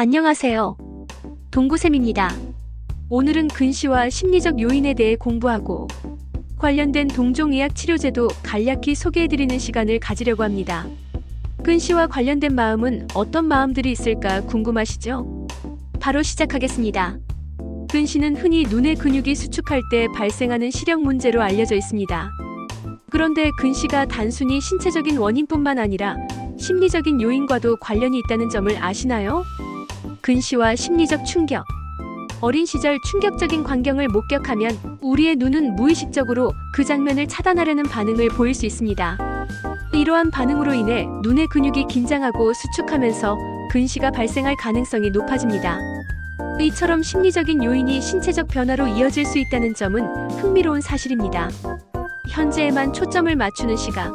안녕하세요. 동구쌤입니다. 오늘은 근시와 심리적 요인에 대해 공부하고 관련된 동종의학 치료제도 간략히 소개해드리는 시간을 가지려고 합니다. 근시와 관련된 마음은 어떤 마음들이 있을까 궁금하시죠? 바로 시작하겠습니다. 근시는 흔히 눈의 근육이 수축할 때 발생하는 시력 문제로 알려져 있습니다. 그런데 근시가 단순히 신체적인 원인뿐만 아니라 심리적인 요인과도 관련이 있다는 점을 아시나요? 근시와 심리적 충격. 어린 시절 충격적인 광경을 목격하면 우리의 눈은 무의식적으로 그 장면을 차단하려는 반응을 보일 수 있습니다. 이러한 반응으로 인해 눈의 근육이 긴장하고 수축하면서 근시가 발생할 가능성이 높아집니다. 이처럼 심리적인 요인이 신체적 변화로 이어질 수 있다는 점은 흥미로운 사실입니다. 현재에만 초점을 맞추는 시각.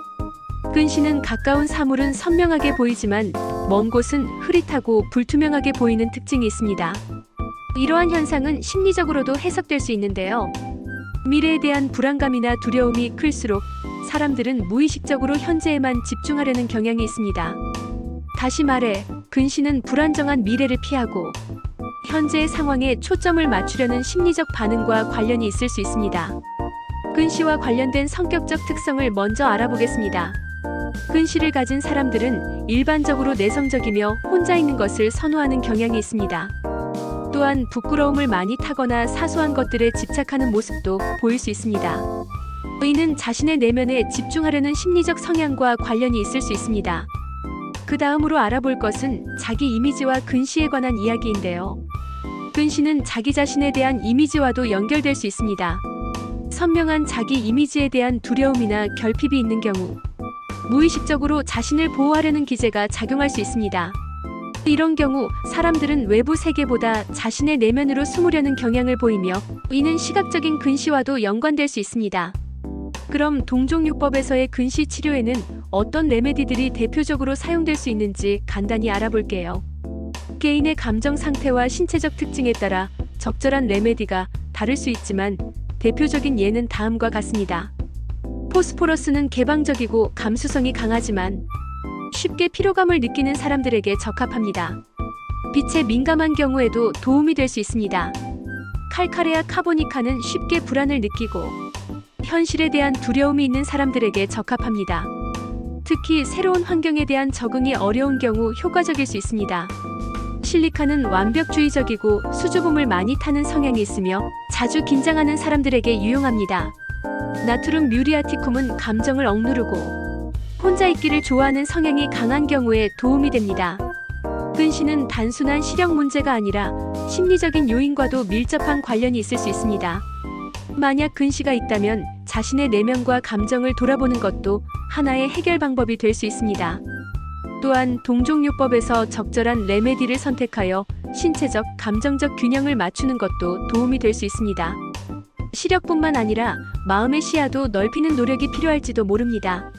근시는 가까운 사물은 선명하게 보이지만 먼 곳은 흐릿하고 불투명하게 보이는 특징이 있습니다. 이러한 현상은 심리적으로도 해석될 수 있는데요. 미래에 대한 불안감이나 두려움이 클수록 사람들은 무의식적으로 현재에만 집중하려는 경향이 있습니다. 다시 말해, 근시는 불안정한 미래를 피하고 현재의 상황에 초점을 맞추려는 심리적 반응과 관련이 있을 수 있습니다. 근시와 관련된 성격적 특성을 먼저 알아보겠습니다. 근시를 가진 사람들은 일반적으로 내성적이며 혼자 있는 것을 선호하는 경향이 있습니다. 또한 부끄러움을 많이 타거나 사소한 것들에 집착하는 모습도 보일 수 있습니다. 이는 자신의 내면에 집중하려는 심리적 성향과 관련이 있을 수 있습니다. 그 다음으로 알아볼 것은 자기 이미지와 근시에 관한 이야기인데요. 근시는 자기 자신에 대한 이미지와도 연결될 수 있습니다. 선명한 자기 이미지에 대한 두려움이나 결핍이 있는 경우 무의식적으로 자신을 보호하려는 기제가 작용할 수 있습니다. 이런 경우 사람들은 외부 세계보다 자신의 내면으로 숨으려는 경향을 보이며 이는 시각적인 근시와도 연관될 수 있습니다. 그럼 동종요법에서의 근시 치료에는 어떤 레메디들이 대표적으로 사용될 수 있는지 간단히 알아볼게요. 개인의 감정 상태와 신체적 특징에 따라 적절한 레메디가 다를 수 있지만 대표적인 예는 다음과 같습니다. 포스포러스는 개방적이고 감수성이 강하지만 쉽게 피로감을 느끼는 사람들에게 적합합니다. 빛에 민감한 경우에도 도움이 될 수 있습니다. 칼카레아 카보니카는 쉽게 불안을 느끼고 현실에 대한 두려움이 있는 사람들에게 적합합니다. 특히 새로운 환경에 대한 적응이 어려운 경우 효과적일 수 있습니다. 실리카는 완벽주의적이고 수줍음을 많이 타는 성향이 있으며 자주 긴장하는 사람들에게 유용합니다. 나트륨 뮤리아티쿰은 감정을 억누르고 혼자 있기를 좋아하는 성향이 강한 경우에 도움이 됩니다. 근시는 단순한 시력 문제가 아니라 심리적인 요인과도 밀접한 관련이 있을 수 있습니다. 만약 근시가 있다면 자신의 내면과 감정을 돌아보는 것도 하나의 해결 방법이 될 수 있습니다. 또한 동종요법에서 적절한 레메디를 선택하여 신체적, 감정적 균형을 맞추는 것도 도움이 될 수 있습니다. 시력뿐만 아니라 마음의 시야도 넓히는 노력이 필요할지도 모릅니다.